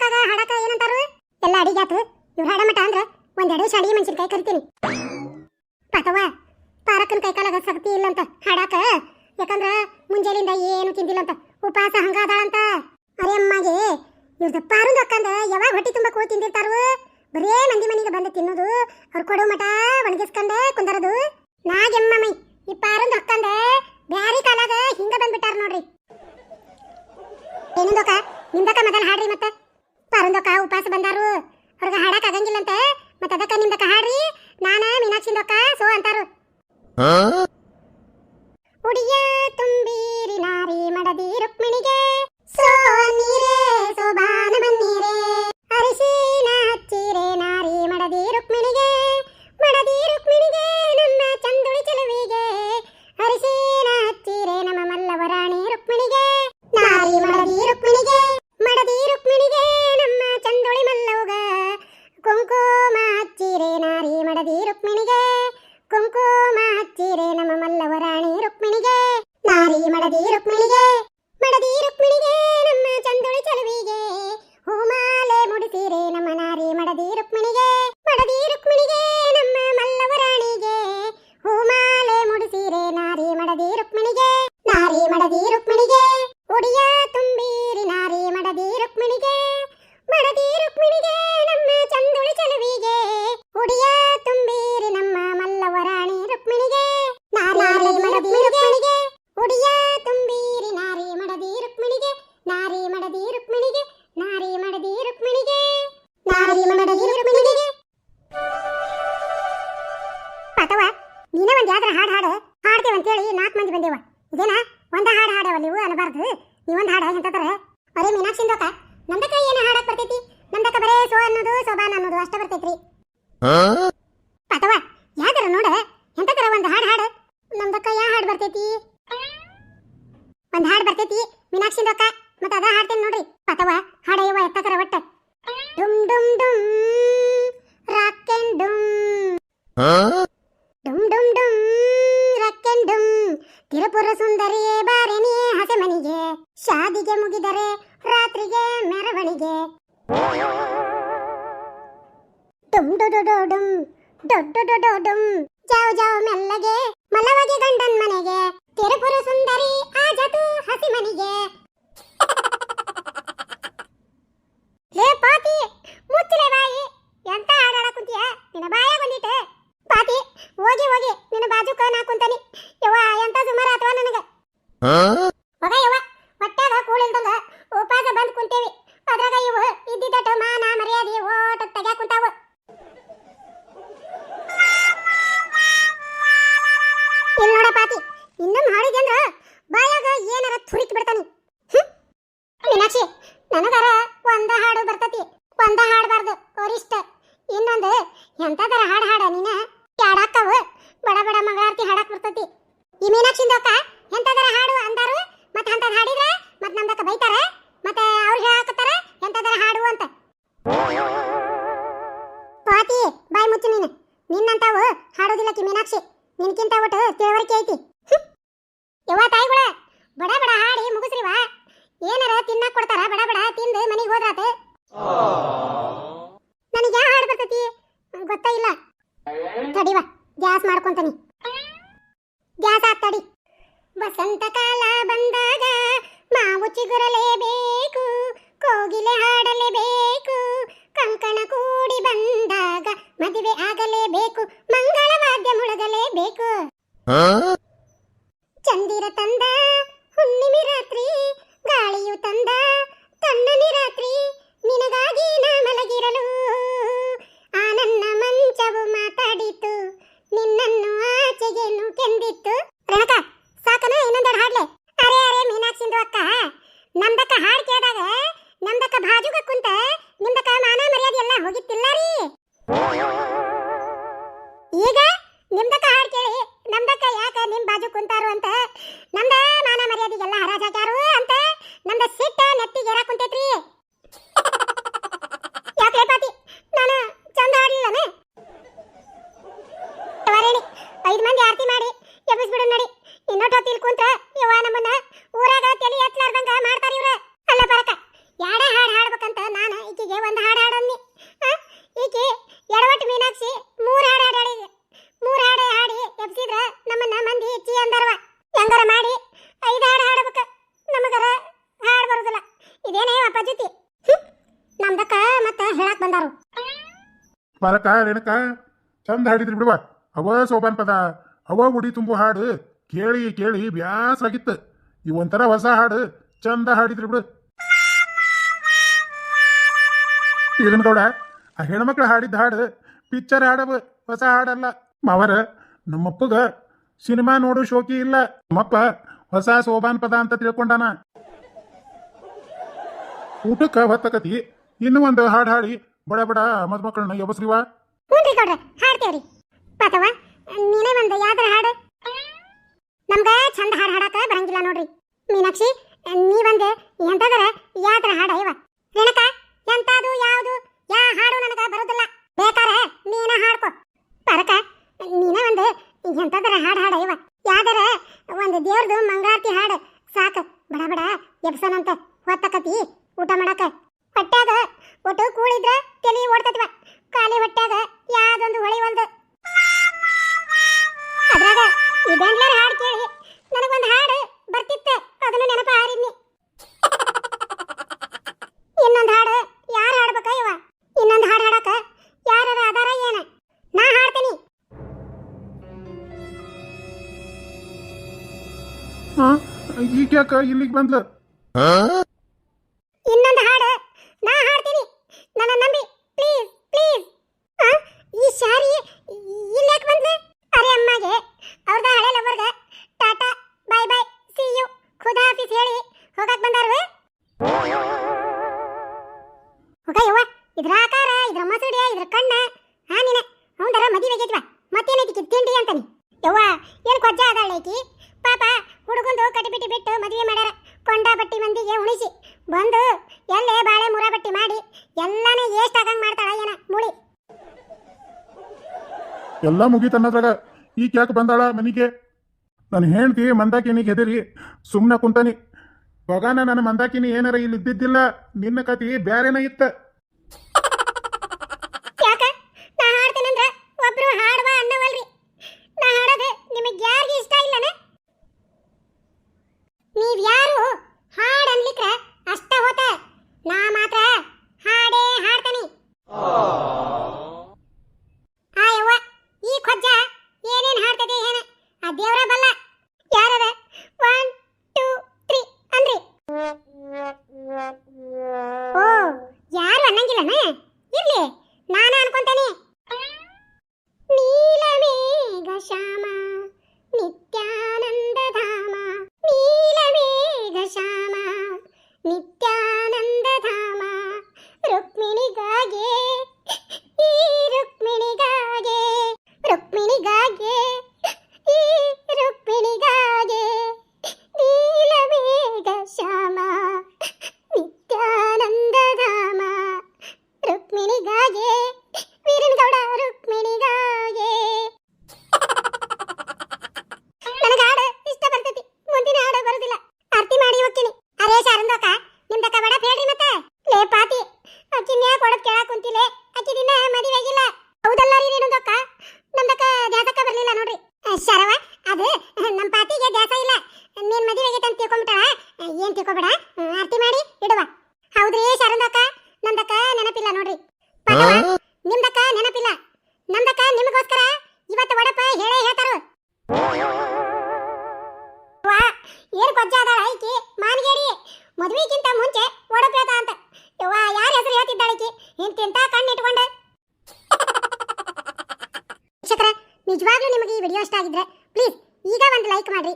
ಮುಖಗ ಹಡಕ ಏನಂತಾರು? ಎಲ್ಲ ಅಡಿಗಾತು ಇವ್ರ ಹಡಮಟ ಅಂದ್ರ ಒಂದೆರಡು ಶಾಡಿ ಮೆಣಸಿನಕಾಯಿ ಕರಿತೀನಿ. ತಾರಕ್ಕನ್ ಕೈ ಕೈಕಾಲಾಗ ಸಕ್ತಿ ಇಲ್ಲಂತ ಹಡಕ. ಯಾಕಂದ್ರ ಮುಂಜಾಲಿಂದ ಏನು ತಿಂದಿಲ್ಲಂತ. ಉಪವಾಸ ಹಂಗಾದಾಳಂತ ಅರೆ ಅಮ್ಮಗೆ ಇವ್ರದ್ದು ಪಾರುಂದ ಅಕ್ಕಂದ ಯಾವಾಗ ಹೊಟ್ಟಿ ತುಂಬ ಕೂ ತಿಂದಿರ್ತಾರು? ಬರೇ ಮಂದಿ ಮನೆಗೆ ಬಂದು ತಿನ್ನೋದು, ಅವ್ರು ಕೊಡೋ ಮಠ ಒಣಗಿಸ್ಕೊಂಡೆ ಕುಂದರದು. ನಾಗೆಮ್ಮ ಮೈ ಈ ಪಾರುಂದ ಅಕ್ಕಂದ ಬ್ಯಾರಿ ಕಾಲಾಗ ಹಿಂಗ ಬಂದ್ಬಿಟ್ಟಾರ ನೋಡ್ರಿ. ಏನಂದೋಕ? ನಿಂದಕ ಮೊದಲು ಹಾಡ್ರಿ ಮತ್ತೆ. ಪರಂದೊಕ್ಕ ಉಪವಾಸ ಬಂದಾರು. ಅವ್ರಿಗೆ ಹಾಡಕ್ ಆಗಂಗಿಲ್ಲಂತೆ. ಮತ್ತೆ ಅದಕ್ಕ ನಿಮ್ದಕ್ಕ ಹಾಡ್ರಿ? ನಾನ ಮೀನಾಕ್ಷಿಂದೊಕ್ಕ ಸೋ ಅಂತಾರು. ಹುಡುಗಿಯ ನಂದಕ ಏನ ಹಾಡಕ್ ಬರ್ತೈತಿ? ನಂದಕ ಬರೇ ಸೋ ಅನ್ನೋದು ಸೋಬಾನ್ ಅನ್ನೋದು ಅಷ್ಟ ಬರ್ತೈತ್ರಿ. ಹೊಂಟೇವಿ. ಅದ್ರಾಗ ಇವು ಇದ್ದಿದ್ದಟ ಮಾನ ಮರ್ಯಾದಿ ಓಟ ತೆಗ್ಯಾಕ ಕುಂತಾವ. ಇಲ್ಲ ನೋಡ ಪಾತಿ ಇನ್ನೊಮ್ಮೆ ಹಾಡಿದೆ ಅಂದ್ರ ಬಾಯಾಗ ಏನಾರ ತುರಿಕ್ ಬಿಡ್ತಾನಿ. ಮೀನಾಕ್ಷಿ, ನನಗಾರ ಒಂದ ಹಾಡು ಬರ್ತತಿ. ಒಂದ ಹಾಡಬಾರ್ದು ಅವರಿಷ್ಟ ಇನ್ನೊಂದು ಎಂಥದರ ಹಾಡ ಹಾಡ ನೀನ? ಬಾಲಕ ರೇಣಕ? ಚಂದ ಹಾಡಿದ್ರಿ ಬಿಡುವ. ಅವ ಸೋಪಾನ್ ಪದ ಅವ ಉಡಿ ತುಂಬು ಹಾಡು. ಕೇಳಿ ಕೇಳಿ ಬ್ಯಾಸಾಗಿತ್ತು ಈ ಒಂಥರ ಹೊಸ ಹಾಡು. ಚಂದ ಹಾಡಿದ್ರಿ ಬಿಡು. ಇದನ್ ಗೌಡ ಆ ಹೆಣ್ಮಕ್ಳು ಹಾಡಿದ್ದ ಹಾಡು ಪಿಕ್ಚರ್ ಹಾಡವ. ಹೊಸ ಹಾಡಲ್ಲ. ಮಾವರ, ನಮ್ಮಪ್ಪಗ ಸಿನಿಮಾ ನೋಡು ಶೋಕಿ ಇಲ್ಲ. ನಮ್ಮಪ್ಪ ಹೊಸ ಸೋಬಾನ್ ಪದ ಅಂತ ತಿಳ್ಕೊಂಡಾನ. ಊಟಕ್ಕ ಹೊತ್ತಕತಿ ಇನ್ನೂ ಒಂದು ಹಾಡು ಹಾಡಿ. ಬಡ ಬಡ, ಮದ್ಮಕ್ಕಳನ್ನ ಎಬಸ್ರಿವಾ ಹ್ಞೂನ್ರಿ ಗೌಡ್ರ, ಹಾಡ್ತೇವ್ರಿ. ಪಾತವ ನೀನೇ ಒಂದು ಯಾವ್ದಾರ ಹಾಡು? ನಮ್ಗ ಚಂದ ಹಾಡು ಹಾಡಾಕ ಬರಂಗಿಲ್ಲ ನೋಡ್ರಿ. ಮೀನಾಕ್ಷಿ ನೀವೊಂದು ಎಂತದರ? ಯಾವ್ದಾರ ಹಾಡ ಇವ ರೇಣಕ ಎಂತಾದು ಯಾವುದು ಯಾ ಹಾಡು ನನಗ ಬರುದಿಲ್ಲ ಬೇಕಾರೆ ನೀನ ಹಾಡ್ಕೊ ಪರಕ ನೀನ ಒಂದು ಎಂತದರ ಹಾಡು ಹಾಡ ಇವ ಯಾವ್ದಾರ ಒಂದು ದೇವ್ರದು ಮಂಗಳಾರತಿ ಹಾಡು ಸಾಕು ಬಡ ಬಡ ಎಬ್ಸನಂತ ಹೊತ್ತಕತಿ ಊಟ ಮಾಡಕ ಹೊಟ್ಯಾಗ ಒಟ್ಟು ಕೂಳಿದ್ರ ತಲಿ ಓಡ್ತತ್ವ ಖಾಲಿ ಹೊಟ್ಯಾಗ ಯಾವ್ದೊಂದು ಹೊಳಿವಲ್ದು ಅದ್ರಾಗ ಈ ಬೆಂಗ್ಳೂರ್ ಹಾಡು ಕೇಳಿ ನನಗೊಂದು ಹಾಡು ಬರ್ತಿತ್ತ ಅದನ್ನು ನೆನಪ ಹಾರಿದ್ನಿ ಇನ್ನೊಂದು ಹಾಡು ಯಾರು ಹಾಡ್ಬೇಕ ಇವ? ಇನ್ನೊಂದು ಹಾಡು ಹಾಡಕ ಯಾರ ಅದಾರ ಏನ? ನಾ ಹಾಡ್ತೀನಿ. ಈಗ ಯಾಕ ಇಲ್ಲಿಗೆ ಬಂದ್ಲು ಇನ್ನೊಂದು ಹಾಡು ನಾ ಹಾಡ್ತೀನಿ ನನ್ನ ನಂಬಿ ಪ್ಲೀಸ್ ಪ್ಲೀಸ್ ಈ ಶಾರಿ ಇಲ್ಲಾಕ್ ಬಂದ್ಲು ಅರೆ ಅಮ್ಮಗೆ ಅವ್ರದ ಹಳೆ ಲವರ್ಗ tata bye bye see you ಖುದಾ ಹಾಫೀಸ್ ಹೇಳಿ ಹೋಗಕ್ ಬಂದಾರು ಹೋಗ ಯವ್ವ ಇದ್ರ ಆಕಾರ ಇದ್ರ ಮಸೂಡಿಯ ಇದ್ರ ಕಣ್ಣ ಹಾ ನೀನ ಅವಂದರ ಮದುವೆ ಆಗೈತ್ವ ಮತ್ತೇನೈತಿ ತಿಂಡಿ ಅಂತಾನೆ ಯವ್ವ ಏನ್ ಕೊಜ್ಜ ಅದಾಳ ಈಕಿ ಪಾಪ ಹುಡುಗಂದು ಕಟಿಬಿಟಿ ಬಿಟ್ಟು ಮದುವೆ ಮಾಡ್ಯಾರ ಕೊಂಡ ಬಟ್ಟಿ ಮಂದಿಗೆ ಉಣಿಸಿ ಬಂದು ಎಲ್ಲೇ ಬಾಳೆ ಮುರ ಬಟ್ಟಿ ಮಾಡಿ ಎಲ್ಲಾನೇ ಏಸ್ಟ್ ಆಗಂಗ್ ಮಾಡ್ತಾಳ ಏನ ಮುಳಿ ಎಲ್ಲ ಮುಗೀತನ್ನದ್ರಾಗ ಈಗ ಯಾಕೆ ಬಂದಾಳ ಮನಿಗೆ? ನಾನು ಹೇಳ್ತಿ ಮಂದಾಕಿನಿಗೆ ಹೆದರಿ ಸುಮ್ಮನೆ ಕುಂತಾನಿ. ಬಗಾನ ನನ್ನ ಮಂದಾಕಿನಿ ಏನಾರ ಇಲ್ಲಿ ಇದ್ದಿದ್ದಿಲ್ಲ ನಿನ್ನ ಕತಿ ಬ್ಯಾರೇನ ಇತ್ತ? ಏನ್ ಆರತಿ ಮಾಡಿ ಇಡುವ. ಹೌದ್ರಿ ಶಾರಂದಕ್ಕ? ನಂದಕ್ಕ ನೆನಪಿಲ್ಲ ನೋಡ್ರಿ. ಪಾತವ್ವ, ನಿಮ್ದಕ್ಕ ನೆನಪಿಲ್ಲ? ನಂದಕ್ಕ ನಿಮಗೋಸ್ಕರ ಇವತ್ತು ಒಡಪ ಹೇಳೇ ಹೇಳ್ತಾರು. ವಾ ಏನ್ ಕೊಜ್ಜ ಅದಾಳ ಐಕಿ ಮಾನ್ಗೇಡಿ ಮದ್ವಿಗಿಂತ ಮುಂಚೆ ಒಡಪೇತ ಅಂತ. ಯವ್ವ ಯಾರ ಹೆಸರು ಹೇಳ್ತಿದ್ದಾಳಿಕಿ ಇಂತಿಂತ ಕಣ್ಣು ಇಟ್ಕೊಂಡ ಶಿಕ್ಷಕರ ನಿಜವಾಗ್ಲೂ ನಿಮಗೆ ಈ ವಿಡಿಯೋ ಇಷ್ಟ ಆಗಿದ್ರೆ ಪ್ಲೀಸ್ ಈಗ ಒಂದು ಲೈಕ್ ಮಾಡ್ರಿ.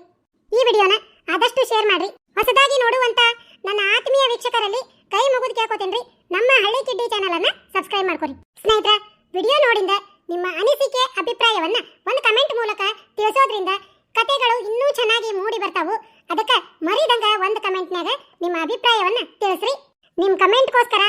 ಈ ವಿಡಿಯೋನ ಆದಷ್ಟು ಶೇರ್ ಮಾಡ್ರಿ. ಹೊಸದಾಗಿ ನೋಡುವಂತ ನನ್ನ ಆತ್ಮೀಯ ವೀಕ್ಷಕರಲ್ಲಿ ಕೈ ಮುಗಿದು ಕೇಳ್ಕೊತೇನ್ರಿ. ನಮ್ಮ ಹಳ್ಳಿ ಕಿಡ್ಡಿ ಚಾನಲ್ ಅನ್ನ ಸಬ್ಸ್ಕ್ರೈಬ್ ಮಾಡ್ಕೊರಿ. ಸ್ನೇಹಿತರೆ ವಿಡಿಯೋ ನೋಡಿಂದ ನಿಮ್ಮ ಅನಿಸಿಕೆ, ಅಭಿಪ್ರಾಯವನ್ನ ಒಂದು ಕಮೆಂಟ್ ಮೂಲಕ ತಿಳಿಸೋದ್ರಿಂದ ಕತೆಗಳು ಇನ್ನೂ ಚೆನ್ನಾಗಿ ಮೂಡಿ ಬರ್ತಾವು. ಅದಕ್ಕೆ ಮರಿದಂಗ ಒಂದು ಕಮೆಂಟ್ನಾಗ ನಿಮ್ಮ ಅಭಿಪ್ರಾಯವನ್ನ ತಿಳಿಸ್ರಿ. ನಿಮ್ಮ ಕಮೆಂಟ್ಗೋಸ್ಕರ